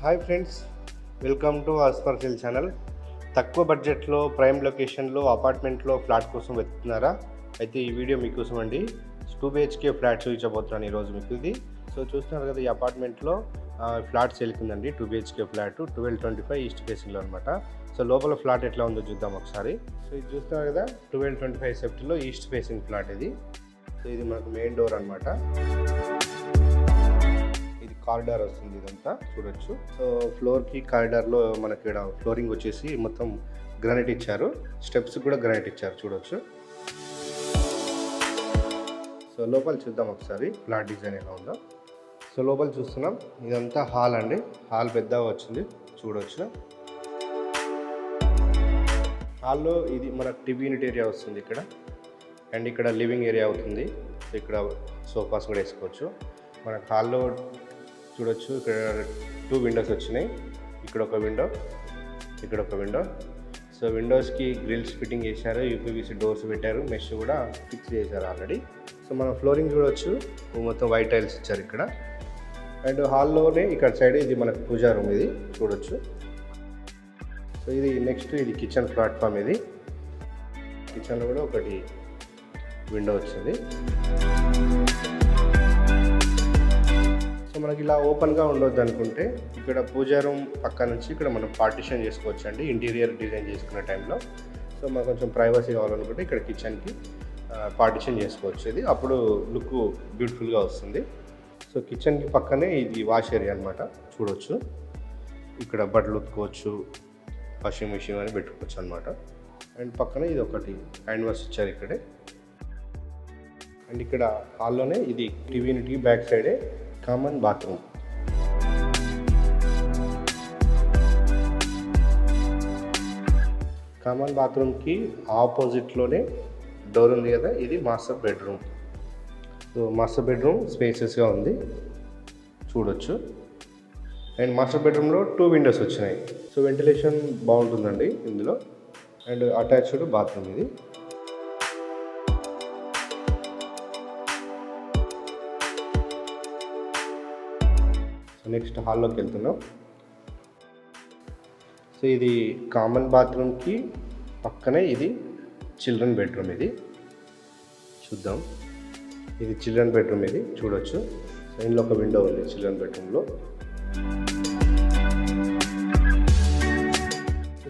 Hi friends welcome to అస్పర్సిల్ channel తక్కువ బడ్జెట్లో ప్రైమ్ లొకేషన్లో అపార్ట్మెంట్లో ఫ్లాట్ కోసం వెతుకుతున్నారా? అయితే ఈ వీడియో మీకోసం అండి. టూ బిహెచ్కే ఫ్లాట్ చూపించబోతున్నాను ఈరోజు మీకు ఇది. సో చూస్తున్నారు కదా ఈ అపార్ట్మెంట్లో flat సేల్కుందండి two BHK flat twelve twenty five east ఫేసింగ్లో అనమాట సో లోపల ఫ్లాట్ ఎట్లా ఉందో చూద్దాం ఒకసారి. సో ఇది చూస్తున్నారు కదా ట్వెల్వ్ ట్వంటీ ఫైవ్ సెఫ్టీలో ఈస్ట్ ఫేసింగ్ ఫ్లాట్ ఇది. సో ఇది మనకు మెయిన్ డోర్ అనమాట కారిడార్ వస్తుంది ఇదంతా చూడొచ్చు. సో ఫ్లోర్కి కారిడార్లో మనకి ఇక్కడ ఫ్లోరింగ్ వచ్చేసి మొత్తం గ్రానైట్ ఇచ్చారు. స్టెప్స్ కూడా గ్రానైట్ ఇచ్చారు చూడొచ్చు. సో లోపల చూద్దాం ఒకసారి ఫ్లాట్ డిజైన్ ఎలా ఉందో. సో లోపల చూస్తున్నాం ఇదంతా హాల్ అండి. హాల్ పెద్దగా వచ్చింది చూడొచ్చు. హాల్లో ఇది మన టీవీ యూనిట్ ఏరియా వస్తుంది ఇక్కడ. అండ్ ఇక్కడ లివింగ్ ఏరియా అవుతుంది. ఇక్కడ సోఫాస్ కూడా వేసుకోవచ్చు. మన హాల్లో చూడొచ్చు. ఇక్కడ టూ విండోస్ వచ్చినాయి. ఇక్కడ ఒక విండో ఇక్కడ ఒక విండో సో విండోస్కి గ్రిల్స్ ఫిట్టింగ్ చేశారు. యూపీవీసీ డోర్స్ పెట్టారు. మెష్ కూడా ఫిక్స్ చేశారు ఆల్రెడీ సో మనం ఫ్లోరింగ్ చూడొచ్చు. మొత్తం వైట్ టైల్స్ ఇచ్చారు ఇక్కడ. అండ్ హాల్లోనే ఇక్కడ సైడ్ ఇది మనకు పూజా రూమ్ ఇది. చూడొచ్చు. సో ఇది నెక్స్ట్ ఇది కిచెన్ ప్లాట్ఫామ్ ఇది. కిచెన్లో కూడా ఒకటి విండో వచ్చింది. మనకి ఇలా ఓపెన్గా ఉండొద్దు అనుకుంటే ఇక్కడ పూజా రూమ్ పక్క నుంచి ఇక్కడ మనం పార్టిషన్ చేసుకోవచ్చు అండి ఇంటీరియర్ డిజైన్ చేసుకునే టైంలో సో మనకు కొంచెం ప్రైవసీ కావాలనుకుంటే ఇక్కడ కిచెన్కి పార్టిషన్ చేసుకోవచ్చు. ఇది అప్పుడు లుక్ బ్యూటిఫుల్గా వస్తుంది. సో కిచెన్కి పక్కనే ఇది వాష్ ఏరియా అనమాట చూడొచ్చు. ఇక్కడ బట్టలు ఉతుకోవచ్చు వాషింగ్ మిషన్ అని పెట్టుకోవచ్చు అనమాట అండ్ పక్కన ఇది ఒకటి హ్యాండ్ వాష్ ఇచ్చారు ఇక్కడే. అండ్ ఇక్కడ హాల్లోనే ఇది టీవీ యూనిట్కి బ్యాక్ సైడే కామన్ బాత్రూమ్ కామన్ బాత్రూమ్కి ఆపోజిట్లోనే డోర్ ఉంది కదా ఇది master bedroom so master bedroom స్పేసెస్గా ఉంది. చూడొచ్చు. అండ్ మాస్టర్ బెడ్రూమ్లో టూ విండోస్ వచ్చినాయి. సో వెంటిలేషన్ బాగుంటుందండి ఇందులో. అండ్ అటాచ్డ్ బాత్రూమ్ ఇది. నెక్స్ట్ హాల్లోకి వెళ్తున్నాం. సో ఇది కామన్ బాత్రూమ్కి పక్కనే ఇది చిల్డ్రన్ బెడ్రూమ్ ఇది. చూద్దాం. ఇది చిల్డ్రన్ బెడ్రూమ్ ఇది చూడొచ్చు. సో ఇందులో ఒక విండో ఉంది చిల్డ్రన్ బెడ్రూమ్లో.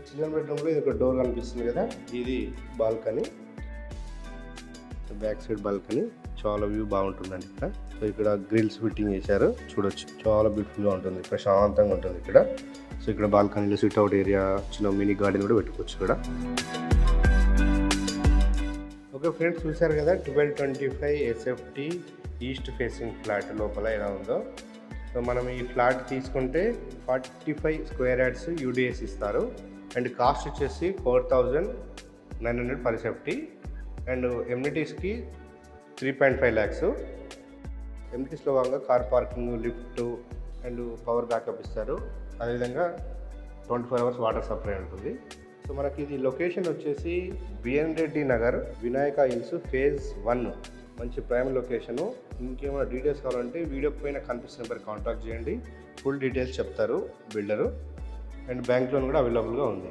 చిల్డ్రన్ బెడ్రూమ్లో ఇది ఒక డోర్ కనిపిస్తుంది కదా ఇది బాల్కనీ. బ్యాక్ సైడ్ బాల్కనీ చాలా వ్యూ బాగుంటుందండి ఇక్కడ. సో ఇక్కడ గ్రిల్స్ ఫిట్టింగ్ చేశారు. చూడొచ్చు. చాలా బ్యూటిఫుల్గా ఉంటుంది. ప్రశాంతంగా ఉంటుంది ఇక్కడ. సో ఇక్కడ బాల్కనీలో సిట్ అవుట్ ఏరియా చిన్న మినీ గార్డెన్ కూడా పెట్టుకోవచ్చు ఇక్కడ. ఓకే ఫ్రెండ్స్ చూశారు కదా? Twelve twenty five SFT east facing flat లోపల ఎలా ఉందో. సో మనం ఈ ఫ్లాట్ తీసుకుంటే forty five square yards UDS ఇస్తారు. అండ్ కాస్ట్ వచ్చేసి four thousand nine hundred per SFT and ఎమ్యూనిటీస్కి three point five lakhs ఎమ్యూనిటీస్లో భాగంగా car parking lift and power backup ఇస్తారు. అదేవిధంగా twenty four hours water supply ఉంటుంది. సో మనకి ఇది లొకేషన్ వచ్చేసి BN Reddy Nagar Vinayaka hills phase one. మంచి ప్రైమ్ లొకేషను. ఇంకేమైనా డీటెయిల్స్ కావాలంటే వీడియో పైన కనిపిస్తున్న నెంబర్ కాంటాక్ట్ చేయండి. ఫుల్ డీటెయిల్స్ చెప్తారు బిల్డరు. అండ్ బ్యాంక్ లోన్ కూడా అవైలబుల్గా ఉంది.